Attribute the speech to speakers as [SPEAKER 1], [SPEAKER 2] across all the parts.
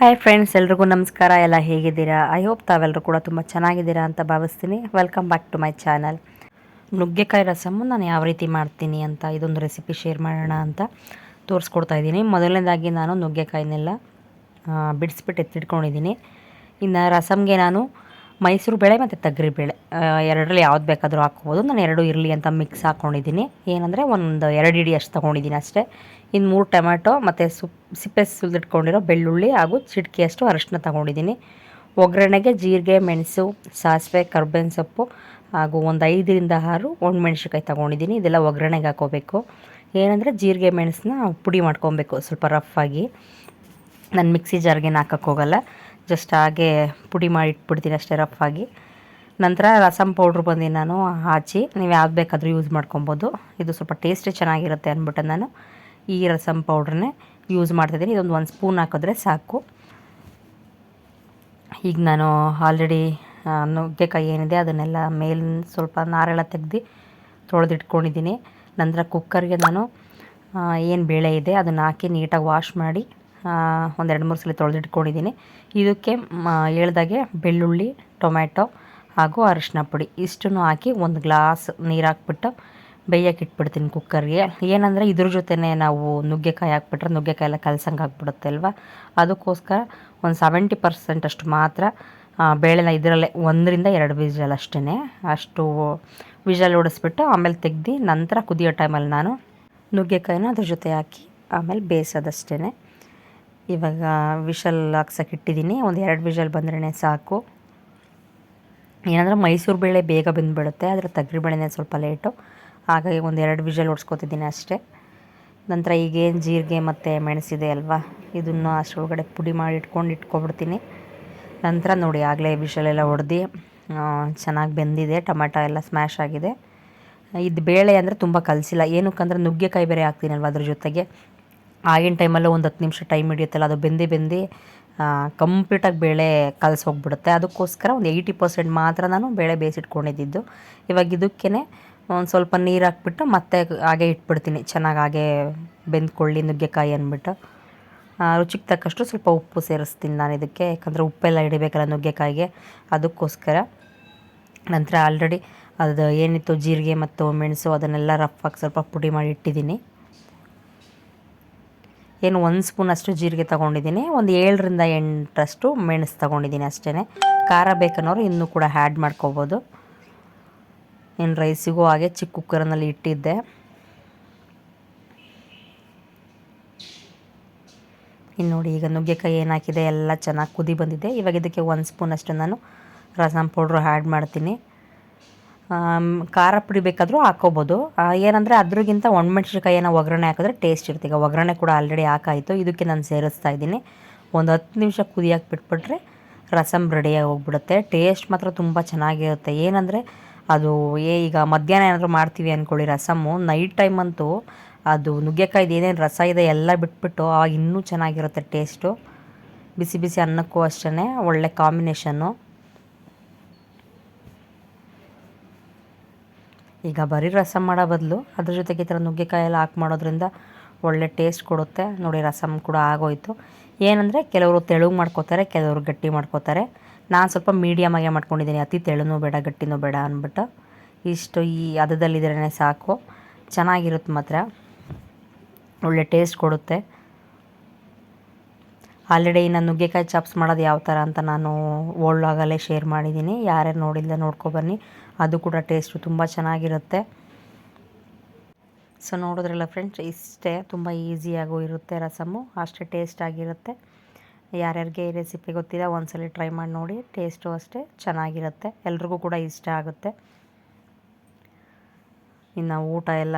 [SPEAKER 1] Hi friends ಎಲ್ರಿಗೂ ನಮಸ್ಕಾರ. ಎಲ್ಲ ಹೇಗಿದ್ದೀರಾ? ಐ ಹೋಪ್ ತಾವೆಲ್ಲರೂ ಕೂಡ ತುಂಬ ಚೆನ್ನಾಗಿದ್ದೀರಾ ಅಂತ ಭಾವಿಸ್ತೀನಿ. Welcome back to my channel ನುಗ್ಗೆಕಾಯಿ ರಸಮು ನಾನು ಯಾವ ರೀತಿ ಮಾಡ್ತೀನಿ ಅಂತ, ಇದೊಂದು ರೆಸಿಪಿ ಶೇರ್ ಮಾಡೋಣ ಅಂತ ತೋರಿಸ್ಕೊಡ್ತಾ ಇದ್ದೀನಿ. ಮೊದಲನೇದಾಗಿ ನಾನು ನುಗ್ಗೆಕಾಯಿನೆಲ್ಲ ಬಿಡಿಸ್ಬಿಟ್ಟು ಎತ್ತಿಟ್ಕೊಂಡಿದ್ದೀನಿ. ಇನ್ನು ರಸಮ್ಗೆ ನಾನು ಮೈಸೂರು ಬೇಳೆ ಮತ್ತು ತಗರಿ ಬೇಳೆ ಎರಡರಲ್ಲಿ ಯಾವ್ದು ಬೇಕಾದರೂ ಹಾಕ್ಬೋದು. ನಾನು ಎರಡು ಇರಲಿ ಅಂತ ಮಿಕ್ಸ್ ಹಾಕ್ಕೊಂಡಿದ್ದೀನಿ ಏನಂದರೆ ಒಂದು ಎರಡು ಇಡಿ ಅಷ್ಟು ತೊಗೊಂಡಿದ್ದೀನಿ ಅಷ್ಟೇ. ಇನ್ನು ಮೂರು ಟೊಮ್ಯಾಟೊ ಮತ್ತು ಸುಪ್ ಸಿಪ್ಪೆ ಸುಲಿದಿಟ್ಕೊಂಡಿರೋ ಬೆಳ್ಳುಳ್ಳಿ ಹಾಗೂ ಚಿಟಕಿಯಷ್ಟು ಅರಶಿನ ತಗೊಂಡಿದ್ದೀನಿ. ಒಗ್ಗರಣೆಗೆ ಜೀರಿಗೆ, ಮೆಣಸು, ಸಾಸಿವೆ, ಕರ್ಬೇವಿನ ಸೊಪ್ಪು ಹಾಗೂ ಒಂದು ಐದರಿಂದ ಆರು ಒಣಮೆಣ್ಸಿನ್ಕಾಯಿ ತೊಗೊಂಡಿದ್ದೀನಿ. ಇದೆಲ್ಲ ಒಗ್ಗರಣೆಗೆ ಹಾಕೋಬೇಕು. ಏನಂದರೆ ಜೀರಿಗೆ, ಮೆಣಸನ್ನ ಪುಡಿ ಮಾಡ್ಕೊಬೇಕು ಸ್ವಲ್ಪ ರಫ್ಫಾಗಿ ನಾನು ಮಿಕ್ಸಿ ಜಾರ್ಗೆ ಹಾಕೋಕ್ಕೋಗಲ್ಲ ಜಸ್ಟ್ ಹಾಗೆ ಪುಡಿ ಮಾಡಿ ಇಟ್ಬಿಡ್ತೀನಿ ಅಷ್ಟೇ ರಫಾಗಿ ನಂತರ ರಸಮ್ ಪೌಡ್ರ್ ಬಂದು ನಾನು, ಹಾಚಿ. ನೀವು ಯಾವ್ದು ಬೇಕಾದರೂ ಯೂಸ್ ಮಾಡ್ಕೊಬೋದು. ಇದು ಸ್ವಲ್ಪ ಟೇಸ್ಟೇ ಚೆನ್ನಾಗಿರುತ್ತೆ ಅಂದ್ಬಿಟ್ಟು ನಾನು. ಈ ರಸಮ್ ಪೌಡ್ರನ್ನೇ ಯೂಸ್ ಮಾಡ್ತಾಯಿದ್ದೀನಿ ಇದೊಂದು ಒಂದು ಸ್ಪೂನ್ ಹಾಕಿದ್ರೆ ಸಾಕು. ಈಗ ನಾನು ಆಲ್ರೆಡಿ ನುಗ್ಗೆಕಾಯಿ ಏನಿದೆ ಅದನ್ನೆಲ್ಲ ಮೇಲೆ ಸ್ವಲ್ಪ ನಾರೆಲ್ಲ ತೆಗ್ದು ತೊಳೆದಿಟ್ಕೊಂಡಿದ್ದೀನಿ. ನಂತರ ಕುಕ್ಕರ್ಗೆ ನಾನು ಏನು ಬೇಳೆ ಇದೆ ಅದನ್ನು ಹಾಕಿ ನೀಟಾಗಿ ವಾಶ್ ಮಾಡಿ ಒಂದೆರಡು ಮೂರು ಸಲ ತೊಳೆದಿಟ್ಕೊಂಡಿದ್ದೀನಿ. ಇದಕ್ಕೆ ಹೇಳ್ದಾಗೆ ಬೆಳ್ಳುಳ್ಳಿ, ಟೊಮ್ಯಾಟೊ ಹಾಗೂ ಅರಿಶಿನ ಪುಡಿ. ಇಷ್ಟನ್ನು ಹಾಕಿ ಒಂದು ಗ್ಲಾಸ್ ನೀರು ಹಾಕ್ಬಿಟ್ಟು ಬೇಯಕ್ಕೆ ಇಟ್ಬಿಡ್ತೀನಿ ಕುಕ್ಕರ್ಗೆ. ಏನಂದರೆ ಇದ್ರ ಜೊತೆನೇ ನಾವು ನುಗ್ಗೆಕಾಯಿ ಹಾಕ್ಬಿಟ್ರೆ ನುಗ್ಗೆಕಾಯಿ ಎಲ್ಲ ಕಲ್ಸಂಗೆ ಆಗ್ಬಿಡುತ್ತೆ ಅಲ್ವಾ? ಅದಕ್ಕೋಸ್ಕರ ಒಂದು ಸೆವೆಂಟಿ ಪರ್ಸೆಂಟ್ ಅಷ್ಟು ಮಾತ್ರ ಬೇಳೆನ ಇದರಲ್ಲೇ ಒಂದರಿಂದ ಎರಡು ವಿಜಲ್ ಅಷ್ಟೇ ಅಷ್ಟು ವಿಜಲ್ ಓಡಿಸ್ಬಿಟ್ಟು ಆಮೇಲೆ ತೆಗ್ದು ನಂತರ ಕುದಿಯೋ ಟೈಮಲ್ಲಿ ನಾನು ನುಗ್ಗೆಕಾಯಿನ ಅದ್ರ ಜೊತೆ ಹಾಕಿ ಆಮೇಲೆ ಬೇಯಿಸೋದಷ್ಟೇ ಇವಾಗ ವಿಷಲ್ ಹಾಕ್ಸಕ್ಕೆ ಇಟ್ಟಿದ್ದೀನಿ. ಒಂದು ಎರಡು ವಿಷಲ್ ಬಂದ್ರೇ ಸಾಕು. ಏನಂದ್ರೆ ಮೈಸೂರು ಬೇಳೆ ಬೇಗ ಬಂದುಬಿಡುತ್ತೆ. ಆದರೆ ತಗ್ರಿ ಬೇಳೆನೇ ಸ್ವಲ್ಪ ಲೇಟು. ಹಾಗಾಗಿ ಒಂದು ಎರಡು ವಿಷಲ್ ಹೊಡ್ಸ್ಕೊತಿದ್ದೀನಿ ಅಷ್ಟೇ. ನಂತರ ಈಗೇನು ಜೀರಿಗೆ ಮತ್ತು ಮೆಣಸಿದೆ ಅಲ್ವಾ? ಇದನ್ನು ಅಷ್ಟರೊಳಗಡೆ ಪುಡಿ ಮಾಡಿ ಇಟ್ಕೊಂಡು ಇಟ್ಕೊಬಿಡ್ತೀನಿ. ನಂತರ ನೋಡಿ ಆಗಲೇ ವಿಷಲೆಲ್ಲ ಹೊಡೆದು ಚೆನ್ನಾಗಿ ಬೆಂದಿದೆ, ಟೊಮೆಟೊ ಎಲ್ಲ ಸ್ಮ್ಯಾಶ್ ಆಗಿದೆ. ಇದು ಬೇಳೆ ಅಂದರೆ ತುಂಬ ಕಲಸಿಲ್ಲ. ಏನಕ್ಕಂದ್ರೆ ನುಗ್ಗೆಕಾಯಿ ಬೇರೆ ಹಾಕ್ತೀನಲ್ವ ಅದ್ರ ಜೊತೆಗೆ. ಆಗಿನ ಟೈಮಲ್ಲೂ ಒಂದು ಹತ್ತು ನಿಮಿಷ ಟೈಮ್ ಹಿಡಿಯುತ್ತಲ್ಲ, ಅದು ಬೆಂದು ಬೆಂದು ಕಂಪ್ಲೀಟಾಗಿ ಬೇಳೆ ಕಲಸೋಗ್ಬಿಡುತ್ತೆ ಅದಕ್ಕೋಸ್ಕರ ಒಂದು ಏಯ್ಟಿ ಪರ್ಸೆಂಟ್ ಮಾತ್ರ ನಾನು ಬೇಳೆ ಬೇಯಿಸಿಟ್ಕೊಂಡಿದ್ದು. ಇವಾಗ ಇದಕ್ಕೇ ಒಂದು ಸ್ವಲ್ಪ ನೀರು ಹಾಕ್ಬಿಟ್ಟು ಮತ್ತೆ ಹಾಗೆ ಇಟ್ಬಿಡ್ತೀನಿ. ಚೆನ್ನಾಗಿ ಹಾಗೆ ಬೆಂದ್ಕೊಳ್ಳಿ ನುಗ್ಗೆಕಾಯಿ ಅಂದ್ಬಿಟ್ಟು ರುಚಿಗೆ ತಕ್ಕಷ್ಟು ಸ್ವಲ್ಪ ಉಪ್ಪು ಸೇರಿಸ್ತೀನಿ ನಾನು ಇದಕ್ಕೆ. ಯಾಕಂದರೆ ಉಪ್ಪೆಲ್ಲ ಹಿಡಿಬೇಕಲ್ಲ ನುಗ್ಗೆಕಾಯಿಗೆ. ಅದಕ್ಕೋಸ್ಕರ ನಂತರ ಆಲ್ರೆಡಿ ಅದು ಏನಿತ್ತು ಜೀರಿಗೆ ಮತ್ತು ಮೆಣಸು ಅದನ್ನೆಲ್ಲ ರಫಾಗಿ ಸ್ವಲ್ಪ ಪುಡಿ ಮಾಡಿ ಇಟ್ಟಿದ್ದೀನಿ. ಏನು ಒಂದು ಸ್ಪೂನ್ ಅಷ್ಟು ಜೀರಿಗೆ ತೊಗೊಂಡಿದ್ದೀನಿ. ಒಂದು ಏಳರಿಂದ ಎಂಟರಷ್ಟು ಮೆಣಸು ತೊಗೊಂಡಿದ್ದೀನಿ ಅಷ್ಟೇ ಖಾರ ಬೇಕನ್ನೋರು ಇನ್ನೂ ಕೂಡ ಆ್ಯಡ್ ಮಾಡ್ಕೋಬೋದು. ಇನ್ನು ರೈಸಿಗೂ ಹಾಗೆ ಚಿಕ್ಕ ಕುಕ್ಕರ್ನಲ್ಲಿ ಇಟ್ಟಿದ್ದೆ. ಇನ್ನು ನೋಡಿ ಈಗ ನುಗ್ಗೆಕಾಯಿ ಏನು ಹಾಕಿದೆ, ಎಲ್ಲ ಚೆನ್ನಾಗಿ ಕುದಿ ಬಂದಿದೆ. ಇವಾಗ ಇದಕ್ಕೆ ಒಂದು ಸ್ಪೂನ್ ಅಷ್ಟು ನಾನು ರಸಮ್ ಪೌಡ್ರು ಆ್ಯಡ್ ಮಾಡ್ತೀನಿ. ಖಾರ ಪುಡಿ ಬೇಕಾದರೂ ಹಾಕೋಬೋದು. ಏನಂದರೆ ಅದ್ರಿಗಿಂತ ಒಣಮೆಣ್ಸಿನ್ಕಾಯಿನ ಒಗ್ಗರಣೆ ಹಾಕಿದ್ರೆ ಟೇಸ್ಟ್ ಇರುತ್ತೆ. ಈಗ ಒಗ್ಗರಣೆ ಕೂಡ ಆಲ್ರೆಡಿ ಹಾಕಾಯಿತು. ಇದಕ್ಕೆ ನಾನು ಸೇರಿಸ್ತಾ ಇದ್ದೀನಿ. ಒಂದು ಹತ್ತು ನಿಮಿಷ ಕುದಿಯಾಕಿ ಬಿಟ್ಬಿಟ್ರೆ ರಸಮ್ ರೆಡಿಯಾಗಿ ಹೋಗ್ಬಿಡುತ್ತೆ. ಟೇಸ್ಟ್ ಮಾತ್ರ ತುಂಬ ಚೆನ್ನಾಗಿರುತ್ತೆ. ಏನಂದರೆ ಅದು ಏ, ಈಗ ಮಧ್ಯಾಹ್ನ ಏನಾದರೂ ಮಾಡ್ತೀವಿ ಅಂದ್ಕೊಳ್ಳಿ ರಸಮ್ಮು. ನೈಟ್ ಟೈಮ್ ಅಂತೂ ಅದು ನುಗ್ಗೆಕಾಯ್ದು ಏನೇನು ರಸ ಇದೆ ಎಲ್ಲ ಬಿಟ್ಬಿಟ್ಟು ಆವಾಗ ಇನ್ನೂ ಚೆನ್ನಾಗಿರುತ್ತೆ ಟೇಸ್ಟು ಬಿಸಿ ಬಿಸಿ ಅನ್ನಕ್ಕೂ ಅಷ್ಟೇ ಒಳ್ಳೆ ಕಾಂಬಿನೇಷನ್ನು ಈಗ ಬರೀ ರಸಮ್ ಮಾಡೋ ಬದಲು ಅದ್ರ ಜೊತೆಗೆ ಈ ಥರ ನುಗ್ಗೆಕಾಯಿ ಎಲ್ಲ ಹಾಕಿ ಮಾಡೋದ್ರಿಂದ ಒಳ್ಳೆ ಟೇಸ್ಟ್ ಕೊಡುತ್ತೆ. ನೋಡಿ ರಸಮ್ ಕೂಡ ಆಗೋಯ್ತು. ಏನಂದರೆ ಕೆಲವರು ತೆಳುಗು ಮಾಡ್ಕೋತಾರೆ, ಕೆಲವರು ಗಟ್ಟಿ ಮಾಡ್ಕೋತಾರೆ. ನಾನು ಸ್ವಲ್ಪ ಮೀಡಿಯಮಾಗೆ ಮಾಡ್ಕೊಂಡಿದ್ದೀನಿ. ಅತಿ ತೆಳುನೂ ಬೇಡ, ಗಟ್ಟಿನೂ ಬೇಡ ಅಂದ್ಬಿಟ್ಟು ಇಷ್ಟು ಈ ಹದದಲ್ಲಿದ್ರೇ ಸಾಕು. ಚೆನ್ನಾಗಿರುತ್ತೆ ಮಾತ್ರ. ಒಳ್ಳೆ ಟೇಸ್ಟ್ ಕೊಡುತ್ತೆ. ಆಲ್ರೆಡಿ ನಾನು ನುಗ್ಗೆಕಾಯಿ ಚಾಪ್ಸ್ ಮಾಡೋದು ಯಾವ ಥರ ಅಂತ ನಾನು ಓಲ್ಡಾಗಲೇ ಶೇರ್ ಮಾಡಿದ್ದೀನಿ ಯಾರ್ಯಾರು ನೋಡಿಲ್ಲ ನೋಡ್ಕೊಬನ್ನಿ ಅದು ಕೂಡ ಟೇಸ್ಟು ತುಂಬ ಚೆನ್ನಾಗಿರುತ್ತೆ. ಸೊ ನೋಡಿದ್ರಲ್ಲ ಫ್ರೆಂಡ್ಸ್ ಇಷ್ಟೇ. ತುಂಬ ಈಸಿಯಾಗೂ ಇರುತ್ತೆ ರಸಮು. ಅಷ್ಟೇ ಟೇಸ್ಟ್ ಆಗಿರುತ್ತೆ. ಯಾರ್ಯಾರಿಗೆ ಈ ರೆಸಿಪಿ ಗೊತ್ತಿದೆ ಒಂದ್ಸಲ ಟ್ರೈ ಮಾಡಿ ನೋಡಿ ಟೇಸ್ಟು ಅಷ್ಟೇ ಚೆನ್ನಾಗಿರುತ್ತೆ. ಎಲ್ರಿಗೂ ಕೂಡ ಇಷ್ಟ ಆಗುತ್ತೆ. ಇನ್ನು ಊಟ ಎಲ್ಲ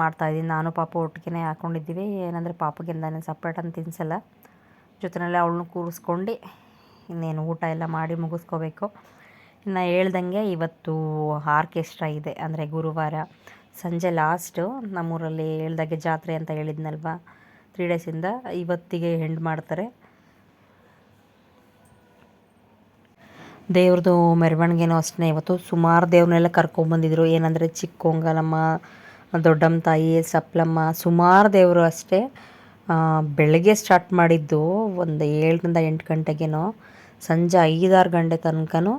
[SPEAKER 1] ಮಾಡ್ತಾಯಿದ್ದೀನಿ ನಾನು ಪಾಪ ಒಟ್ಟಿಗೆ ಹಾಕ್ಕೊಂಡಿದ್ದೀವಿ ಏನಂದರೆ ಪಾಪಗೆ ನಾನು ಸಪ್ರೇಟ್ ಅಂತ ತಿನ್ಸಲ್ಲ. ಜೊತೆನಲ್ಲಿ ಅವಳನ್ನ ಕೂರಿಸ್ಕೊಂಡು ಇನ್ನೇನು ಊಟ ಎಲ್ಲ ಮಾಡಿ ಮುಗಿಸ್ಕೋಬೇಕು. ಇನ್ನು ಹೇಳ್ದಂಗೆ ಇವತ್ತು ಆರ್ಕೆಸ್ಟ್ರಾ ಇದೆ. ಅಂದರೆ ಗುರುವಾರ ಸಂಜೆ ಲಾಸ್ಟು ನಮ್ಮೂರಲ್ಲಿ ಹೇಳ್ದಾಗೆ ಜಾತ್ರೆ ಅಂತ ಹೇಳಿದ್ನಲ್ವ? ತ್ರೀ ಡೇಸಿಂದ ಇವತ್ತಿಗೆ ಹೆಂಡ್ ಮಾಡ್ತಾರೆ. ದೇವ್ರದ್ದು ಮೆರವಣಿಗೆನೂ ಅಷ್ಟೇ. ಇವತ್ತು ಸುಮಾರು ದೇವ್ರನ್ನೆಲ್ಲ ಕರ್ಕೊಂಬಂದಿದ್ರು ಏನಂದರೆ ಚಿಕ್ಕೊಂಗಲಮ್ಮ, ದೊಡ್ಡಮ್ಮ ತಾಯಿ, ಸಪ್ಲಮ್ಮ, ಸುಮಾರು ದೇವರು ಅಷ್ಟೇ. ಬೆಳಗ್ಗೆ ಸ್ಟಾರ್ಟ್ ಮಾಡಿದ್ದು ಒಂದು ಏಳರಿಂದ ಎಂಟು ಗಂಟೆಗೇನೋ, ಸಂಜೆ ಐದಾರು ಗಂಟೆ ತನಕನೂ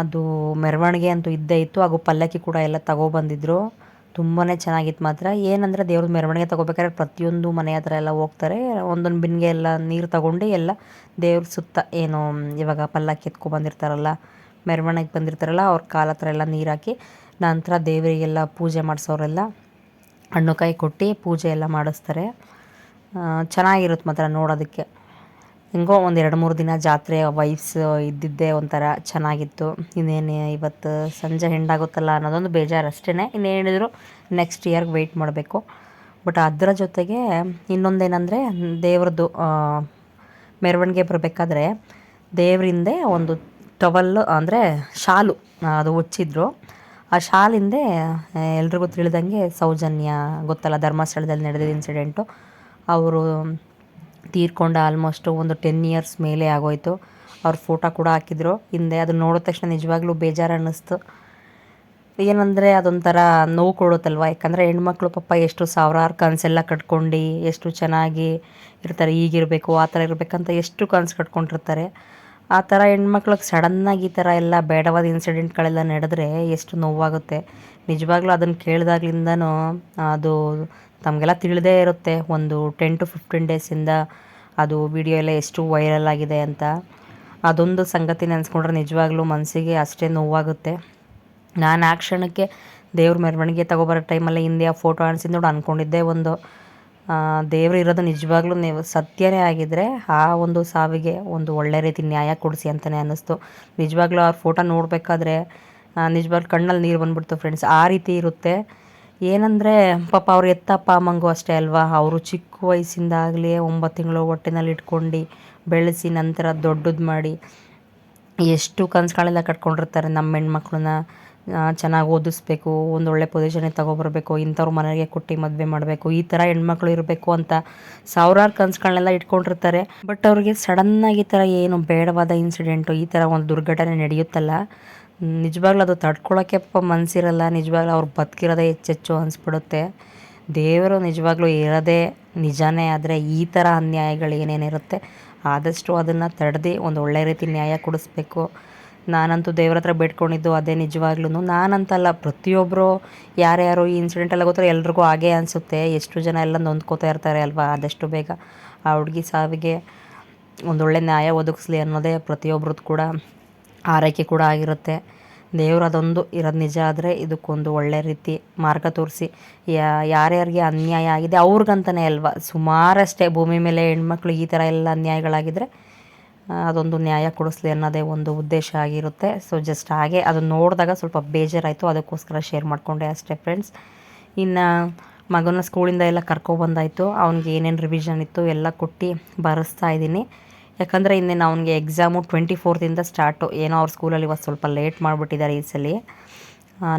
[SPEAKER 1] ಅದು ಮೆರವಣಿಗೆ ಅಂತೂ ಇದ್ದೇ ಇತ್ತು. ಹಾಗೂ ಪಲ್ಲಕ್ಕಿ ಕೂಡ ಎಲ್ಲ ತಗೊಬಂದಿದ್ರು ತುಂಬಾ ಚೆನ್ನಾಗಿತ್ತು ಮಾತ್ರ. ಏನಂದರೆ ದೇವ್ರ ಮೆರವಣಿಗೆ ತಗೋಬೇಕಾದ್ರೆ ಪ್ರತಿಯೊಂದು ಮನೆ ಹತ್ರ ಎಲ್ಲ ಹೋಗ್ತಾರೆ. ಒಂದೊಂದು ಬಿನ್ಗೆ ಎಲ್ಲ ನೀರು ತಗೊಂಡು ಎಲ್ಲ ದೇವ್ರ ಸುತ್ತ ಏನು, ಇವಾಗ ಪಲ್ಲಕ್ಕಿ ಎತ್ಕೊ ಬಂದಿರ್ತಾರಲ್ಲ, ಮೆರವಣಿಗೆ ಬಂದಿರ್ತಾರಲ್ಲ, ಅವ್ರ ಕಾಲ ಹತ್ರ ಎಲ್ಲ ನೀರು ಹಾಕಿ ನಂತರ ದೇವರಿಗೆಲ್ಲ ಪೂಜೆ ಮಾಡಿಸೋರೆಲ್ಲ ಹಣ್ಣು ಕಾಯಿ ಕೊಟ್ಟು ಪೂಜೆ ಎಲ್ಲ ಮಾಡಿಸ್ತಾರೆ. ಚೆನ್ನಾಗಿರುತ್ತೆ ಮಾತ್ರ ನೋಡೋದಕ್ಕೆ. ಹೆಂಗೋ ಒಂದು ಎರಡು ಮೂರು ದಿನ ಜಾತ್ರೆ ವೈಬ್ಸ್ ಇದ್ದಿದ್ದೇ ಒಂಥರ ಚೆನ್ನಾಗಿತ್ತು. ಇನ್ನೇನು ಇವತ್ತು ಸಂಜೆ ಹೆಂಡಾಗುತ್ತಲ್ಲ ಅನ್ನೋದೊಂದು ಬೇಜಾರು ಅಷ್ಟೇ ಇನ್ನೇನು ಹೇಳಿದ್ರು ನೆಕ್ಸ್ಟ್ ಇಯರ್ಗೆ ವೆಯ್ಟ್ ಮಾಡಬೇಕು. ಬಟ್ ಅದರ ಜೊತೆಗೆ ಇನ್ನೊಂದೇನೆಂದರೆ ದೇವ್ರದ್ದು ಮೆರವಣಿಗೆ ಬರಬೇಕಾದ್ರೆ ದೇವ್ರಿಂದೆ ಒಂದು ಟವಲ್ ಅಂದರೆ ಶಾಲು ಅದು ಹೊಚ್ಚಿದ್ರು ಆ ಶಾಲಿಂದೆ ಎಲ್ರಿಗೂ ತಿಳಿದಂಗೆ ಸೌಜನ್ಯ ಗೊತ್ತಲ್ಲ, ಧರ್ಮಸ್ಥಳದಲ್ಲಿ ನಡೆದಿದ್ದ ಇನ್ಸಿಡೆಂಟು ಅವರು ತೀರ್ಕೊಂಡು ಆಲ್ಮೋಸ್ಟು ಒಂದು ಟೆನ್ ಇಯರ್ಸ್ ಮೇಲೆ ಆಗೋಯ್ತು. ಅವ್ರ ಫೋಟೋ ಕೂಡ ಹಾಕಿದ್ರು. ಹಿಂದೆ ಅದನ್ನ ನೋಡಿದ ತಕ್ಷಣ ನಿಜವಾಗ್ಲೂ ಬೇಜಾರು ಅನ್ನಿಸ್ತು. ಏನಂದರೆ ಅದೊಂಥರ ನೋವು ಕೊಡುತ್ತಲ್ವ? ಯಾಕಂದರೆ ಹೆಣ್ಮಕ್ಳು ಪಾಪ ಎಷ್ಟು ಸಾವಿರಾರು ಕನಸೆಲ್ಲ ಕಟ್ಕೊಂಡು, ಎಷ್ಟು ಚೆನ್ನಾಗಿ ಇರ್ತಾರೆ, ಈಗಿರಬೇಕು, ಆ ಥರ ಇರಬೇಕಂತ ಎಷ್ಟು ಕನಸು ಕಟ್ಕೊಂಡಿರ್ತಾರೆ. ಆ ಥರ ಹೆಣ್ಮಕ್ಳಿಗೆ ಸಡನ್ನಾಗಿ ಈ ಥರ ಎಲ್ಲ ಬೇಡವಾದ ಇನ್ಸಿಡೆಂಟ್ಗಳೆಲ್ಲ ನಡೆದ್ರೆ ಎಷ್ಟು ನೋವಾಗುತ್ತೆ. ನಿಜವಾಗ್ಲೂ ಅದನ್ನು ಕೇಳಿದಾಗ್ಲಿಂದನೂ ಅದು ತಮಗೆಲ್ಲ ತಿಳಿದೇ ಇರುತ್ತೆ. ಒಂದು ಟೆನ್ ಟು ಫಿಫ್ಟೀನ್ ಡೇಸಿಂದ ಅದು ವಿಡಿಯೋ ಎಲ್ಲ ಎಷ್ಟು ವೈರಲ್ ಆಗಿದೆ ಅಂತ. ಅದೊಂದು ಸಂಗತಿ ನೆನೆಸ್ಕೊಂಡ್ರೆ ನಿಜವಾಗ್ಲೂ ಮನಸ್ಸಿಗೆ ಅಷ್ಟೇ ನೋವಾಗುತ್ತೆ. ನಾನು ಆ ಕ್ಷಣಕ್ಕೆ ದೇವ್ರ ಮೆರವಣಿಗೆ ತಗೊಬರೋ ಟೈಮಲ್ಲಿ ಹಿಂದೆ ಆ ಫೋಟೋ ಅನಿಸಿದ್ ನೋಡಿ ಅಂದ್ಕೊಂಡಿದ್ದೆ ಒಂದು. ಆ, ದೇವ್ರು ಇರೋದು ನಿಜವಾಗ್ಲೂ ನೀವು ಸತ್ಯನೇ ಆಗಿದ್ದರೆ ಆ ಒಂದು ಸಾವಿಗೆ ಒಂದು ಒಳ್ಳೆ ರೀತಿ ನ್ಯಾಯ ಕೊಡಿಸಿ ಅಂತಲೇ ಅನ್ನಿಸ್ತು. ನಿಜವಾಗ್ಲೂ ಅವ್ರ ಫೋಟೋ ನೋಡಬೇಕಾದ್ರೆ ನಿಜವಾಗ್ಲೂ ಕಣ್ಣಲ್ಲಿ ನೀರು ಬಂದ್ಬಿಡ್ತು ಫ್ರೆಂಡ್ಸ್ ಆ ರೀತಿ ಇರುತ್ತೆ. ಏನಂದರೆ, ಪಾಪ ಅವ್ರು ಎತ್ತಪ್ಪ ಅಮ್ಮಂಗೂ ಅಷ್ಟೇ ಅಲ್ವಾ? ಅವರು ಚಿಕ್ಕ ವಯಸ್ಸಿಂದಾಗಲೇ ಒಂಬತ್ತು ತಿಂಗಳು ಹೊಟ್ಟೆನಲ್ಲಿ ಇಟ್ಕೊಂಡು ಬೆಳೆಸಿ ನಂತರ ದೊಡ್ಡದು ಮಾಡಿ ಎಷ್ಟು ಕನಸುಗಳೆಲ್ಲ ಕಟ್ಕೊಂಡಿರ್ತಾರೆ ನಮ್ಮ ಹೆಣ್ಮಕ್ಳನ್ನ. ಚೆನ್ನಾಗಿ ಓದಿಸ್ಬೇಕು, ಒಂದು ಒಳ್ಳೆ ಪೊಸಿಷನಿಗೆ ತಗೊಬರ್ಬೇಕು, ಇಂಥವ್ರ ಮನೆಗೆ ಕೊಟ್ಟು ಮದುವೆ ಮಾಡಬೇಕು, ಈ ಥರ ಹೆಣ್ಮಕ್ಳು ಇರಬೇಕು ಅಂತ ಸಾವಿರಾರು ಕನಸುಗಳನ್ನೆಲ್ಲ ಇಟ್ಕೊಂಡಿರ್ತಾರೆ. ಬಟ್ ಅವ್ರಿಗೆ ಸಡನ್ನಾಗಿ ಈ ಥರ ಏನು ಬೇಡವಾದ ಇನ್ಸಿಡೆಂಟು ಈ ಥರ ಒಂದು ದುರ್ಘಟನೆ ನಡೆಯುತ್ತಲ್ಲ ನಿಜವಾಗ್ಲೂ ಅದು ತಡ್ಕೊಳ್ಳೋಕ್ಕೆ ಪಾಪ ಮನಸ್ಸಿರಲ್ಲ ನಿಜವಾಗ್ಲೂ ಅವ್ರು ಬದುಕಿರೋದೇ ಹೆಚ್ಚೆಚ್ಚು ಅನಿಸ್ಬಿಡುತ್ತೆ. ದೇವರು ನಿಜವಾಗ್ಲೂ ಇರೋದೇ ನಿಜಾನೇ ಆದರೆ ಈ ಥರ ಅನ್ಯಾಯಗಳು ಏನೇನಿರುತ್ತೆ ಆದಷ್ಟು ಅದನ್ನು ತಡೆದು ಒಂದು ಒಳ್ಳೆ ರೀತಿ ನ್ಯಾಯ ಕೊಡಿಸ್ಬೇಕು. ನಾನಂತೂ ದೇವ್ರ ಹತ್ರ ಬೇಡ್ಕೊಂಡಿದ್ದು ಅದೇ ನಿಜವಾಗ್ಲೂ ನಾನಂತಲ್ಲ ಪ್ರತಿಯೊಬ್ಬರು ಯಾರ್ಯಾರು ಈ ಇನ್ಸಿಡೆಂಟ್ ಎಲ್ಲ ಗೊತ್ತಾರೆ ಎಲ್ರಿಗೂ ಹಾಗೇ ಅನಿಸುತ್ತೆ. ಎಷ್ಟು ಜನ ಎಲ್ಲ ನೊಂದ್ಕೋತಾ ಇರ್ತಾರೆ ಅಲ್ವಾ? ಆದಷ್ಟು ಬೇಗ ಆ ಹುಡುಗಿ ಸಾವಿಗೆ ಒಂದೊಳ್ಳೆ ನ್ಯಾಯ ಒದಗಿಸ್ಲಿ ಅನ್ನೋದೇ ಪ್ರತಿಯೊಬ್ರದ್ದು ಕೂಡ ಆರೈಕೆ ಕೂಡ ಆಗಿರುತ್ತೆ. ದೇವ್ರು ಅದೊಂದು ಇರೋದು ನಿಜ ಆದರೆ ಇದಕ್ಕೊಂದು ಒಳ್ಳೆ ರೀತಿ ಮಾರ್ಗ ತೋರಿಸಿ. ಯಾರ್ಯಾರಿಗೆ ಅನ್ಯಾಯ ಆಗಿದೆ ಅವ್ರಿಗಂತಲೇ ಅಲ್ವಾ? ಸುಮಾರಷ್ಟೇ ಭೂಮಿ ಮೇಲೆ ಹೆಣ್ಮಕ್ಳು ಈ ಥರ ಎಲ್ಲ ಅನ್ಯಾಯಗಳಾಗಿದ್ದರೆ ಅದೊಂದು ನ್ಯಾಯ ಕೊಡಿಸ್ಲಿ ಅನ್ನೋದೇ ಒಂದು ಉದ್ದೇಶ ಆಗಿರುತ್ತೆ. ಸೊ ಜಸ್ಟ್ ಹಾಗೆ ಅದನ್ನು ನೋಡಿದಾಗ ಸ್ವಲ್ಪ ಬೇಜಾರಾಯಿತು. ಅದಕ್ಕೋಸ್ಕರ ಶೇರ್ ಮಾಡಿಕೊಂಡೆ ಅಷ್ಟೇ ಫ್ರೆಂಡ್ಸ್ ಇನ್ನು ಮಗನ ಸ್ಕೂಲಿಂದ ಎಲ್ಲ ಕರ್ಕೊಬಂದಾಯಿತು ಅವ್ನಿಗೆ ಏನೇನು ರಿವಿಷನ್ ಇತ್ತು ಎಲ್ಲ ಕೊಟ್ಟು ಬರೆಸ್ತಾ ಇದ್ದೀನಿ. ಯಾಕಂದರೆ ಇನ್ನೇನು ಅವ್ನಿಗೆ ಎಕ್ಸಾಮು ಟ್ವೆಂಟಿ ಫೋರ್ತಿಂದ ಸ್ಟಾರ್ಟು ಏನೋ ಅವ್ರ ಸ್ಕೂಲಲ್ಲಿ ಇವತ್ತು ಸ್ವಲ್ಪ ಲೇಟ್ ಮಾಡಿಬಿಟ್ಟಿದ್ದಾರೆ ಈ ಸಲ.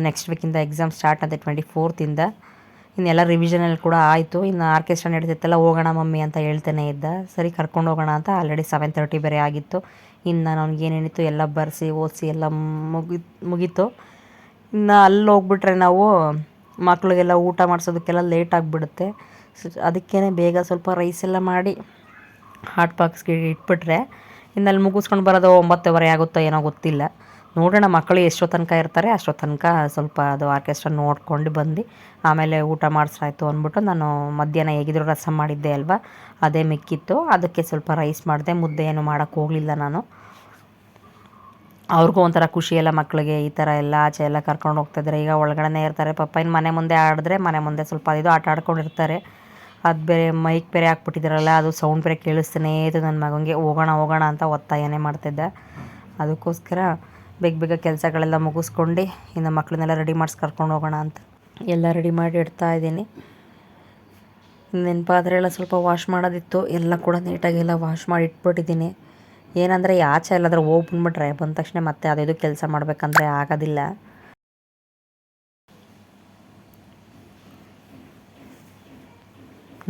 [SPEAKER 1] ನೆಕ್ಸ್ಟ್ ವೀಕಿಂದ ಎಕ್ಸಾಮ್ ಸ್ಟಾರ್ಟ್ ಅಂತೆ ಟ್ವೆಂಟಿ ಫೋರ್ತಿಂದ ಇನ್ನೆಲ್ಲ ರಿವಿಷನಲ್ಲಿ ಕೂಡ ಆಯಿತು. ಇನ್ನು ಆರ್ಕೆಸ್ಟ್ರಾ ನಡೀತಿತ್ತಲ್ಲ ಹೋಗೋಣ ಮಮ್ಮಿ ಅಂತ ಹೇಳ್ತಾನೆ ಇದ್ದ. ಸರಿ, ಕರ್ಕೊಂಡು ಹೋಗೋಣ ಅಂತ ಆಲ್ರೆಡಿ ಸೆವೆನ್ ತರ್ಟಿ ಬೇರೆ ಆಗಿತ್ತು. ಇನ್ನು ಅವ್ನಿಗೆ ಏನೇನಿತ್ತು ಎಲ್ಲ ಬರೆಸಿ, ಓದಿಸಿ ಎಲ್ಲ ಮುಗಿ, ಮುಗೀತು. ಇನ್ನು ಅಲ್ಲಿ ಹೋಗ್ಬಿಟ್ರೆ ನಾವು ಮಕ್ಳಿಗೆಲ್ಲ ಊಟ ಮಾಡಿಸೋದಕ್ಕೆಲ್ಲ ಲೇಟ್ ಆಗಿಬಿಡುತ್ತೆ. ಅದಕ್ಕೇ ಬೇಗ ಸ್ವಲ್ಪ ರೈಸ್ ಎಲ್ಲ ಮಾಡಿ. ಹಾಟ್ ಬಾಕ್ಸ್ಗೆ ಇಟ್ಬಿಟ್ರೆ ಇನ್ನಲ್ಲಿ ಮುಗಿಸ್ಕೊಂಡು ಬರೋದು ಒಂಬತ್ತುವರೆ ಆಗುತ್ತೋ ಏನೋ ಗೊತ್ತಿಲ್ಲ. ನೋಡೋಣ ಮಕ್ಕಳು ಎಷ್ಟೋ ತನಕ ಇರ್ತಾರೆ, ಅಷ್ಟೋ ತನಕ ಸ್ವಲ್ಪ ಅದು ಆರ್ಕೆಸ್ಟ್ರಾ ನೋಡ್ಕೊಂಡು ಬಂದು, ಆಮೇಲೆ ಊಟ ಮಾಡಿಸ್ರಾಯ್ತು ಅಂದ್ಬಿಟ್ಟು ನಾನು ಮಧ್ಯಾಹ್ನ ಹೇಗಿದ್ರು ರಸಂ ಮಾಡಿದ್ದೆ ಅಲ್ವಾ, ಅದೇ ಮಿಕ್ಕಿತ್ತು. ಅದಕ್ಕೆ ಸ್ವಲ್ಪ ರೈಸ್ ಮಾಡಿದೆ, ಮುದ್ದೆ ಏನು ಮಾಡೋಕ್ಕೆ ಹೋಗಲಿಲ್ಲ ನಾನು. ಅವ್ರಿಗೂ ಒಂಥರ ಖುಷಿ ಎಲ್ಲ ಮಕ್ಕಳಿಗೆ, ಈ ಥರ ಎಲ್ಲ ಆಚೆ ಎಲ್ಲ ಕರ್ಕೊಂಡು ಹೋಗ್ತಿದ್ರೆ ಈಗ ಒಳಗಡೆನೇ ಇರ್ತಾರೆ ಪಪ್ಪ ಇನ್ನು ಮನೆ ಮುಂದೆ ಆಡಿದ್ರೆ ಮನೆ ಮುಂದೆ ಸ್ವಲ್ಪ ಇದು ಆಟ ಆಡ್ಕೊಂಡಿರ್ತಾರೆ. ಅದು ಬೇರೆ ಮೈಕ್ ಬೇರೆ ಹಾಕ್ಬಿಟ್ಟಿದ್ದಾರಲ್ಲ ಅದು ಸೌಂಡ್ ಬೇರೆ ಕೇಳಿಸ್ತಾನೇ ಇದು ನನ್ನ ಮಗನಿಗೆ ಹೋಗೋಣ ಹೋಗೋಣ ಅಂತ ಒತ್ತಾಯನೇ ಮಾಡ್ತಿದ್ದೆ. ಅದಕ್ಕೋಸ್ಕರ ಬೇಗ ಬೇಗ ಕೆಲಸಗಳೆಲ್ಲ ಮುಗಿಸ್ಕೊಂಡು ಇನ್ನು ಮಕ್ಕಳನ್ನೆಲ್ಲ ರೆಡಿ ಮಾಡಿಸ್ ಕರ್ಕೊಂಡು ಹೋಗೋಣ ಅಂತ ಎಲ್ಲ ರೆಡಿ ಮಾಡಿ ಇಡ್ತಾ ಇದ್ದೀನಿ. ನೆನಪಾದ್ರೆ ಎಲ್ಲ ಸ್ವಲ್ಪ ವಾಶ್ ಮಾಡೋದಿತ್ತು. ಎಲ್ಲ ಕೂಡ ನೀಟಾಗೆಲ್ಲ ವಾಶ್ ಮಾಡಿ ಇಟ್ಬಿಟ್ಟಿದ್ದೀನಿ. ಏನಂದರೆ ಆಚೆ ಎಲ್ಲಾದರೂ ಹೋಗಿ ಬಂದ್ಬಿಟ್ರೆ, ಬಂದ ತಕ್ಷಣ ಮತ್ತೆ ಅದಿದು ಕೆಲಸ ಮಾಡಬೇಕಂದ್ರೆ ಆಗೋದಿಲ್ಲ.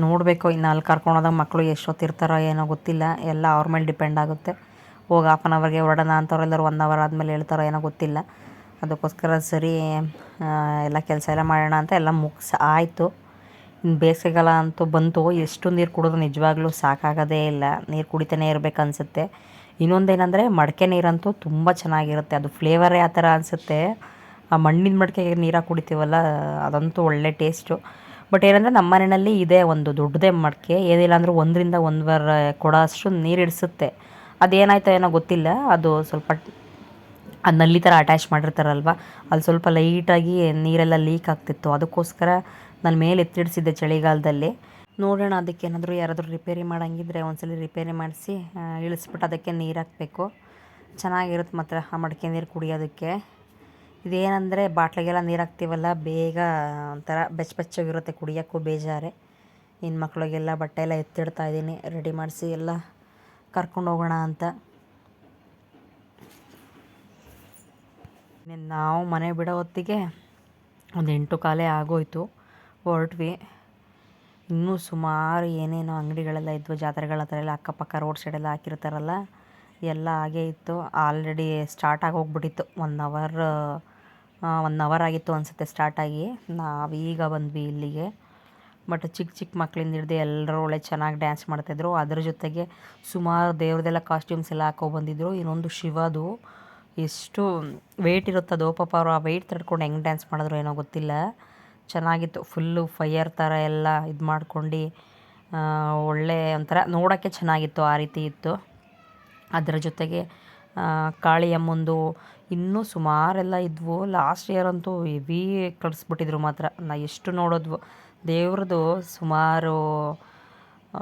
[SPEAKER 1] ನೋಡಬೇಕು, ಇನ್ನು ಅಲ್ಲಿ ಕರ್ಕೊಂಡೋದಾಗ ಮಕ್ಕಳು ಎಷ್ಟೊತ್ತಿರ್ತಾರೋ ಏನೋ ಗೊತ್ತಿಲ್ಲ. ಎಲ್ಲ ಅವ್ರ ಮೇಲೆ ಡಿಪೆಂಡ್ ಆಗುತ್ತೆ. ಹೋಗಿ ಹಾಫ್ ಆನ್ ಅವರ್ಗೆ ಹೊರಡೋಣ ಅಂತವ್ರೆಲ್ಲರೂ ಒನ್ ಅವರ್ ಆದಮೇಲೆ ಹೇಳ್ತಾರೋ ಏನೋ ಗೊತ್ತಿಲ್ಲ. ಅದಕ್ಕೋಸ್ಕರ ಸರಿ ಎಲ್ಲ ಕೆಲಸ ಎಲ್ಲ ಮಾಡೋಣ ಅಂತ ಎಲ್ಲ ಮುಗಿಸ್, ಆಯಿತು. ಇನ್ನು ಬೇಸಿಗೆಗಾಲ ಅಂತೂ ಬಂತು. ಎಷ್ಟು ನೀರು ಕುಡಿದ್ರು ನಿಜವಾಗ್ಲೂ ಸಾಕಾಗೋದೇ ಇಲ್ಲ. ನೀರು ಕುಡಿತಾನೆ ಇರಬೇಕು ಅನಿಸುತ್ತೆ. ಇನ್ನೊಂದೇನೆಂದರೆ ಮಡಕೆ ನೀರಂತೂ ತುಂಬ ಚೆನ್ನಾಗಿರುತ್ತೆ. ಅದು ಫ್ಲೇವರೇ ಆ ಥರ ಅನಿಸುತ್ತೆ, ಆ ಮಣ್ಣಿನ ಮಡಿಕೆಗೆ ನೀರಾಗಿ ಕುಡಿತೀವಲ್ಲ, ಅದಂತೂ ಒಳ್ಳೆ ಟೇಸ್ಟು ಬಟ್ ಏನಂದರೆ ನಮ್ಮ ಮನೆಯಲ್ಲಿ ಇದೆ ಒಂದು ದೊಡ್ಡದೇ ಮಡಿಕೆ. ಏನಿಲ್ಲ ಅಂದರೂ ಒಂದರಿಂದ ಒಂದುವರೆ ಕೊಡೋ ಅಷ್ಟು ನೀರು ಇಡಿಸುತ್ತೆ ಅದೇನಾಯ್ತೋ ಏನೋ ಗೊತ್ತಿಲ್ಲ. ಅದು ಸ್ವಲ್ಪ ಆ ನಲ್ಲಿ ಥರ ಅಟ್ಯಾಚ್ ಮಾಡಿರ್ತಾರಲ್ವ? ಅಲ್ಲಿ ಸ್ವಲ್ಪ ಲೈಟಾಗಿ ನೀರೆಲ್ಲ ಲೀಕ್ ಆಗ್ತಿತ್ತು. ಅದಕ್ಕೋಸ್ಕರ ನಾನು ಮೇಲೆ ಎತ್ತಿಡಿಸಿದ್ದೆ ಚಳಿಗಾಲದಲ್ಲಿ. ನೋಡೋಣ, ಅದಕ್ಕೆ ಏನಾದರೂ ಯಾರಾದರೂ ರಿಪೇರಿ ಮಾಡೋಂಗಿದ್ರೆ ಒಂದ್ಸಲ ರಿಪೇರಿ ಮಾಡಿಸಿ ಇಳಿಸ್ಬಿಟ್ಟು ಅದಕ್ಕೆ ನೀರು ಹಾಕಬೇಕು. ಚೆನ್ನಾಗಿರುತ್ತೆ ಮಾತ್ರ ಆ ಮಡಿಕೆ ನೀರು ಕುಡಿಯೋದಕ್ಕೆ. ಇದೇನಂದರೆ ಬಾಟ್ಲಿಗೆಲ್ಲ ನೀರು ಹಾಕ್ತೀವಲ್ಲ, ಬೇಗ ಒಂಥರ ಬೆಚ್ಚ ಬೆಚ್ಚಗಿರುತ್ತೆ ಕುಡಿಯೋಕ್ಕೂ ಬೇಜಾರೆ. ಇನ್ನು ಮಕ್ಕಳಿಗೆಲ್ಲ ಬಟ್ಟೆ ಎಲ್ಲ ಎತ್ತಿಡ್ತಾ ಇದ್ದೀನಿ ರೆಡಿ ಮಾಡಿಸಿ ಎಲ್ಲ ಕರ್ಕೊಂಡು ಹೋಗೋಣ ಅಂತ. ನಾವು ಮನೆ ಬಿಡೋ ಹೊತ್ತಿಗೆ ಒಂದು ಎಂಟು ಕಾಲೇ ಆಗೋಯ್ತು, ಹೊರಟ್ವಿ. ಇನ್ನೂ ಸುಮಾರು ಏನೇನೋ ಅಂಗಡಿಗಳೆಲ್ಲ ಇದ್ವು, ಜಾತ್ರೆಗಳ ಹತ್ರ ಎಲ್ಲ ಅಕ್ಕಪಕ್ಕ ರೋಡ್ ಸೈಡೆಲ್ಲ ಹಾಕಿರ್ತಾರಲ್ಲ, ಎಲ್ಲ ಹಾಗೇ ಇತ್ತು. ಆಲ್ರೆಡಿ ಸ್ಟಾರ್ಟ್ ಆಗಿ ಹೋಗ್ಬಿಟ್ಟಿತ್ತು ಒನ್ ಅವರ್ ಒನ್ ಅವರ್ ಆಗಿತ್ತು ಅನಿಸುತ್ತೆ ಸ್ಟಾರ್ಟಾಗಿ ನಾವೀಗ ಬಂದ್ವಿ ಇಲ್ಲಿಗೆ. ಬಟ್ ಚಿಕ್ಕ ಚಿಕ್ಕ ಮಕ್ಕಳಿಂದ ಹಿಡ್ದು ಎಲ್ಲರೂ ಒಳ್ಳೆ ಚೆನ್ನಾಗಿ ಡ್ಯಾನ್ಸ್ ಮಾಡ್ತಾಯಿದ್ರು ಅದ್ರ ಜೊತೆಗೆ ಸುಮಾರು ದೇವ್ರದ್ದೆಲ್ಲ ಕಾಸ್ಟ್ಯೂಮ್ಸ್ ಎಲ್ಲ ಹಾಕೊಬಂದಿದ್ರು ಇನ್ನೊಂದು ಶಿವದು. ಎಷ್ಟು ವೆಯ್ಟ್ ಇರುತ್ತೆ ಅದು. ಪಾಪ ಅವರು ಆ ವೆಯ್ಟ್ ತಡ್ಕೊಂಡು ಹೆಂಗೆ ಡ್ಯಾನ್ಸ್ ಮಾಡಿದ್ರು ಏನೋ ಗೊತ್ತಿಲ್ಲ. ಚೆನ್ನಾಗಿತ್ತು. ಫುಲ್ಲು ಫೈಯರ್ ಥರ ಎಲ್ಲ ಇದು ಮಾಡ್ಕೊಂಡು ಒಳ್ಳೆ ಒಂಥರ ನೋಡೋಕ್ಕೆ ಚೆನ್ನಾಗಿತ್ತು, ಆ ರೀತಿ ಇತ್ತು. ಅದರ ಜೊತೆಗೆ ಕಾಳಿಯಮ್ಮಂದು ಇನ್ನೂ ಸುಮಾರೆಲ್ಲ ಇದ್ವು. ಲಾಸ್ಟ್ ಇಯರ್ ಅಂತೂ ಹೆವಿ ಕಳಿಸ್ಬಿಟ್ಟಿದ್ರು ಮಾತ್ರ. ನಾ ಎಷ್ಟು ನೋಡೋದ್ವು. ದೇವ್ರದ್ದು ಸುಮಾರು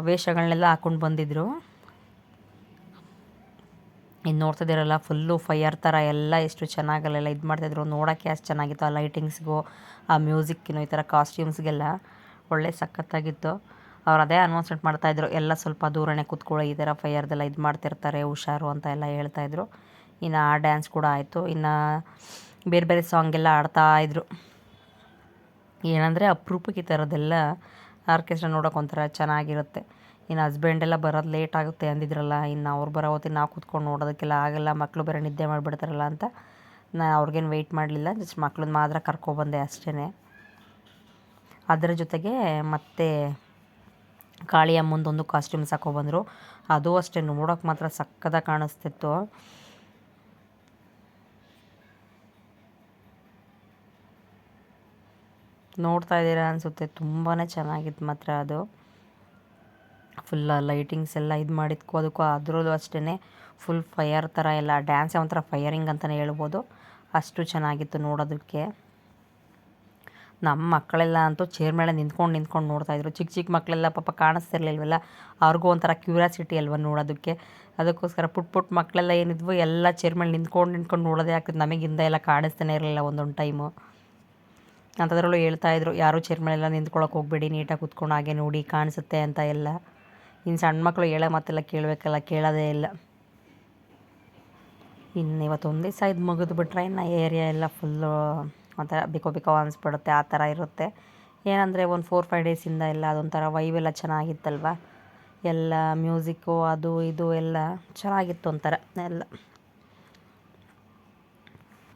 [SPEAKER 1] ವೇಷಗಳನ್ನೆಲ್ಲ ಹಾಕ್ಕೊಂಡು ಬಂದಿದ್ದರು ಇನ್ನು ನೋಡ್ತಿದ್ದೀರಲ್ಲ ಫುಲ್ಲು ಫೈಯರ್ ಥರ ಎಲ್ಲ ಎಷ್ಟು ಚೆನ್ನಾಗಲ್ಲೆಲ್ಲ ಇದು ಮಾಡ್ತಾಯಿದ್ರು ನೋಡೋಕ್ಕೆ ಅಷ್ಟು ಚೆನ್ನಾಗಿತ್ತು. ಆ ಲೈಟಿಂಗ್ಸ್ಗೂ ಆ ಮ್ಯೂಸಿಕ್ಕಿನೂ ಈ ಥರ ಕಾಸ್ಟ್ಯೂಮ್ಸ್ಗೆಲ್ಲ ಒಳ್ಳೆ ಸಖತ್ತಾಗಿತ್ತು. ಅವ್ರು ಅದೇ ಅನೌನ್ಸ್ಮೆಂಟ್ ಮಾಡ್ತಾಯಿದ್ರು ಎಲ್ಲ ಸ್ವಲ್ಪ ದೂರನೇ ಕೂತ್ಕೊಳ್ಳಿ ಈ ಥರ ಫೈಯರ್ದೆಲ್ಲ ಇದು ಮಾಡ್ತಿರ್ತಾರೆ, ಹುಷಾರು ಅಂತ ಎಲ್ಲ ಹೇಳ್ತಾಯಿದ್ರು ಇನ್ನು ಆ ಡ್ಯಾನ್ಸ್ ಕೂಡ ಆಯಿತು. ಇನ್ನು ಬೇರೆ ಬೇರೆ ಸಾಂಗ್ ಎಲ್ಲ ಆಡ್ತಾ ಆಡ್ತಾಯಿದ್ರು ಏನಂದರೆ ಅಪರೂಪಕ್ಕೆ ಈ ಥರದ್ದೆಲ್ಲ ಆರ್ಕೆಸ್ಟ್ರಾ ನೋಡೋಕೆ ಒಂಥರ ಚೆನ್ನಾಗಿರುತ್ತೆ. ಇನ್ನು ಹಸ್ಬೆಂಡ್ ಎಲ್ಲ ಬರೋದು ಲೇಟ್ ಆಗುತ್ತೆ ಅಂದಿದ್ರಲ್ಲ, ಇನ್ನು ಅವ್ರು ಬರೋ ಹೊತ್ತಿಗೆ ನಾವು ಕೂತ್ಕೊಂಡು ನೋಡೋದಕ್ಕೆಲ್ಲ ಆಗಲ್ಲ ಮಕ್ಕಳು ಬೇರೆ ನಿದ್ದೆ ಮಾಡಿಬಿಡ್ತಾರಲ್ಲ ಅಂತ ನಾನು ಅವ್ರಿಗೇನು ವೆಯ್ಟ್ ಮಾಡಲಿಲ್ಲ ಜಸ್ಟ್ ಮಕ್ಳನ್ನ ಮಾತ್ರ ಕರ್ಕೊಬಂದೆ ಅಷ್ಟೇ ಅದರ ಜೊತೆಗೆ ಮತ್ತೆ ಕಾಳಿಯ ಮುಂದೊಂದು ಕಾಸ್ಟ್ಯೂಮ್ಸ್ ಹಾಕೊಬಂದರು ಅದು ಅಷ್ಟೇ, ನೋಡೋಕೆ ಮಾತ್ರ ಸಕ್ಕದಾಗಿ ಕಾಣಿಸ್ತಿತ್ತು. ನೋಡ್ತಾ ಇದ್ದೀರಾ ಅನಿಸುತ್ತೆ. ತುಂಬಾ ಚೆನ್ನಾಗಿತ್ತು ಮಾತ್ರ ಅದು. ಫುಲ್ಲ ಲೈಟಿಂಗ್ಸ್ ಎಲ್ಲ ಇದು ಮಾಡಿದ್ಕೋ. ಅದಕ್ಕೂ ಅದರಲ್ಲೂ ಅಷ್ಟೇ ಫುಲ್ ಫೈಯರ್ ಥರ ಎಲ್ಲ ಡ್ಯಾನ್ಸ್ ಒಂಥರ ಫೈಯರಿಂಗ್ ಅಂತಲೇ ಹೇಳ್ಬೋದು. ಅಷ್ಟು ಚೆನ್ನಾಗಿತ್ತು ನೋಡೋದಕ್ಕೆ. ನಮ್ಮ ಮಕ್ಕಳೆಲ್ಲ ಅಂತೂ ಚೇರ್ ಮೇಲೆ ನಿಂತ್ಕೊಂಡು ನಿಂತ್ಕೊಂಡು ನೋಡ್ತಾಯಿದ್ರು ಚಿಕ್ಕ ಚಿಕ್ಕ ಮಕ್ಕಳೆಲ್ಲ ಪಾಪ ಕಾಣಿಸ್ತಿರ್ಲಿಲ್ವಲ್ಲ? ಅವ್ರಿಗೂ ಒಂಥರ ಕ್ಯೂರಿಯಾಸಿಟಿ ಅಲ್ವ ನೋಡೋದಕ್ಕೆ? ಅದಕ್ಕೋಸ್ಕರ ಪುಟ್ ಪುಟ್ ಮಕ್ಕಳೆಲ್ಲ ಏನಿದ್ವು, ಎಲ್ಲ ಚೇರ್ ಮೇಲೆ ನಿಂತ್ಕೊಂಡು ನಿಂತ್ಕೊಂಡು ನೋಡೋದೇ ಆಗ್ತಿತ್ತು. ನಮಗಿಂದ ಎಲ್ಲ ಕಾಣಿಸ್ತಾನೆ ಇರಲಿಲ್ಲ ಒಂದೊಂದು ಟೈಮು ಅಂಥದ್ರಲ್ಲೂ ಹೇಳ್ತಾಯಿದ್ರು ಯಾರೂ ಚೇರ್ ಮೇಲೆಲ್ಲ ನಿಂತ್ಕೊಳ್ಳೋಕೆ ಹೋಗ್ಬೇಡಿ, ನೀಟಾಗಿ ಕುತ್ಕೊಂಡು ಹಾಗೆ ನೋಡಿ ಕಾಣಿಸುತ್ತೆ ಅಂತ ಎಲ್ಲ. ಇನ್ನು ಸಣ್ಣ ಮಕ್ಕಳು ಹೇಳೋ ಮಾತೆಲ್ಲ ಕೇಳಬೇಕಲ್ಲ, ಕೇಳೋದೇ ಇಲ್ಲ. ಇನ್ನು ಇವತ್ತು ಒಂದು ಇದು ಮುಗಿದು ಬಿಟ್ರೆ ಇನ್ನು ಏರಿಯಾ ಎಲ್ಲ ಫುಲ್ಲು ಒಂಥರ ಬಿಕೋ ಬಿಕೋ ಅನಿಸ್ಬಿಡುತ್ತೆ, ಆ ಥರ ಇರುತ್ತೆ. ಏನಂದರೆ ಒಂದು ಫೋರ್ ಫೈವ್ ಡೇಸಿಂದ ಎಲ್ಲ ಅದೊಂಥರ ವೈವೆಲ್ಲ ಚೆನ್ನಾಗಿತ್ತಲ್ವ? ಎಲ್ಲ ಮ್ಯೂಸಿಕ್ಕು ಅದು, ಇದು ಎಲ್ಲ ಚೆನ್ನಾಗಿತ್ತು ಒಂಥರ ಎಲ್ಲ.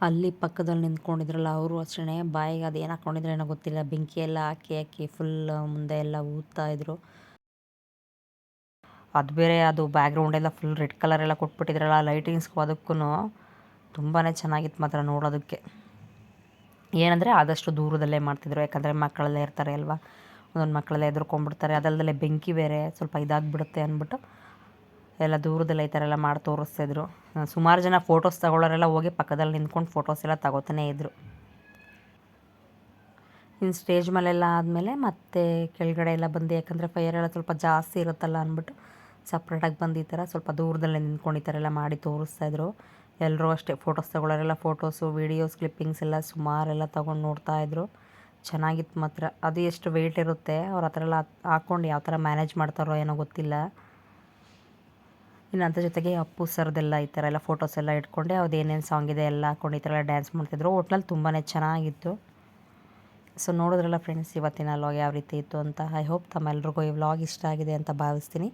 [SPEAKER 1] ಅಲ್ಲಿ ಪಕ್ಕದಲ್ಲಿ ನಿಂತ್ಕೊಂಡಿದ್ರಲ್ಲ ಅವರು ಅಷ್ಟೇ ಬಾಯಿಗೆ ಅದು ಏನು ಹಾಕ್ಕೊಂಡಿದ್ರೆ ಏನೋ ಗೊತ್ತಿಲ್ಲ, ಬೆಂಕಿ ಎಲ್ಲ ಹಾಕಿ ಹಾಕಿ ಫುಲ್ ಮುಂದೆ ಎಲ್ಲ ಊದ್ತಾ ಇದ್ರು. ಅದು ಬೇರೆ, ಅದು ಬ್ಯಾಕ್ಗ್ರೌಂಡ್ ಎಲ್ಲ ಫುಲ್ ರೆಡ್ ಕಲರ್ ಎಲ್ಲ ಕೊಟ್ಬಿಟ್ಟಿದ್ರಲ್ಲ ಲೈಟಿಂಗ್ಸ್ಗೂ ಅದಕ್ಕೂ ತುಂಬಾ ಚೆನ್ನಾಗಿತ್ತು ಮಾತ್ರ ನೋಡೋದಕ್ಕೆ. ಏನಂದರೆ ಆದಷ್ಟು ದೂರದಲ್ಲೇ ಮಾಡ್ತಿದ್ರು, ಯಾಕಂದರೆ ಮಕ್ಕಳೆಲ್ಲ ಇರ್ತಾರೆ ಅಲ್ವಾ, ಒಂದೊಂದು ಮಕ್ಕಳೆಲ್ಲ ಎದುರ್ಕೊಂಡ್ಬಿಡ್ತಾರೆ ಅದಲ್ಲದೆ ಬೆಂಕಿ ಬೇರೆ ಸ್ವಲ್ಪ ಇದಾಗಿಬಿಡುತ್ತೆ ಅಂದ್ಬಿಟ್ಟು ಎಲ್ಲ ದೂರದಲ್ಲಿ ಈ ಥರ ಎಲ್ಲ ಮಾಡಿ ತೋರಿಸ್ತಿದ್ರು. ಸುಮಾರು ಜನ ಫೋಟೋಸ್ ತಗೊಳ್ಳೋರೆಲ್ಲ ಹೋಗಿ ಪಕ್ಕದಲ್ಲಿ ನಿಂತ್ಕೊಂಡು ಫೋಟೋಸ್ ಎಲ್ಲ ತಗೋತಾನೆ ಇದ್ದರು ಇನ್ನು ಸ್ಟೇಜ್ ಮೇಲೆಲ್ಲ ಆದಮೇಲೆ ಮತ್ತೆ ಕೆಳಗಡೆ ಎಲ್ಲ ಬಂದು, ಯಾಕಂದರೆ ಫೈರ್ ಎಲ್ಲ ಸ್ವಲ್ಪ ಜಾಸ್ತಿ ಇರುತ್ತಲ್ಲ ಅಂದ್ಬಿಟ್ಟು ಸಪ್ರೇಟಾಗಿ ಬಂದು ಈ ಥರ ಸ್ವಲ್ಪ ದೂರದಲ್ಲೇ ನಿಂತ್ಕೊಂಡು ಈ ಥರ ಎಲ್ಲ ಮಾಡಿ ತೋರಿಸ್ತಾಯಿದ್ರು ಎಲ್ಲರೂ ಅಷ್ಟೇ ಫೋಟೋಸ್ ತಗೊಳ್ಳೋರೆಲ್ಲ ಫೋಟೋಸು ವೀಡಿಯೋಸ್ ಕ್ಲಿಪ್ಪಿಂಗ್ಸ್ ಎಲ್ಲ ಸುಮಾರೆಲ್ಲ ತೊಗೊಂಡು ನೋಡ್ತಾಯಿದ್ರು ಚೆನ್ನಾಗಿತ್ತು ಮಾತ್ರ. ಅದು ಎಷ್ಟು ವೆಯ್ಟ್ ಇರುತ್ತೆ, ಅವ್ರ ಹತ್ರ ಎಲ್ಲ ಹಾಕ್ಕೊಂಡು ಯಾವ ಥರ ಮ್ಯಾನೇಜ್ ಮಾಡ್ತಾರೋ ಏನೋ ಗೊತ್ತಿಲ್ಲ. ಇನ್ನು ಅದ್ರ ಜೊತೆಗೆ ಅಪ್ಪು ಸರ್ದೆಲ್ಲ ಈ ಥರ ಎಲ್ಲ ಫೋಟೋಸ್ ಎಲ್ಲ ಇಟ್ಕೊಂಡೆ ಅದು ಏನೇನು ಸಾಂಗ್ ಇದೆ ಎಲ್ಲ ಹಾಕೊಂಡು ಈ ಥರ ಎಲ್ಲ ಡ್ಯಾನ್ಸ್ ಮಾಡ್ತಿದ್ರು. ಒಟ್ನಲ್ಲಿ ತುಂಬಾ ಚೆನ್ನಾಗಿತ್ತು. ಸೊ ನೋಡಿದ್ರಲ್ಲ ಫ್ರೆಂಡ್ಸ್ ಇವತ್ತಿನ ವ್ಲಾಗ್ ಯಾವ ರೀತಿ ಇತ್ತು ಅಂತ. ಐ ಹೋಪ್ ತಮ್ಮೆಲ್ರಿಗೂ ಈ ವ್ಲಾಗ್ ಇಷ್ಟ ಆಗಿದೆ ಅಂತ ಭಾವಿಸ್ತೀನಿ.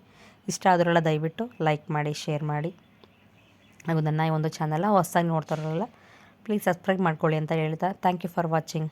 [SPEAKER 1] ಇಷ್ಟ ಆದ್ರೆಲ್ಲ ದಯವಿಟ್ಟು ಲೈಕ್ ಮಾಡಿ ಶೇರ್ ಮಾಡಿ. ಹಾಗೂ ನನ್ನ ಈ ಒಂದು ಚಾನಲ್ ಹೊಸದಾಗಿ ನೋಡ್ತಾರಲ್ಲ ಪ್ಲೀಸ್ ಸಬ್ಸ್ಕ್ರೈಬ್ ಮಾಡ್ಕೊಳ್ಳಿ ಅಂತ ಹೇಳ್ತಾ. Thank you for watching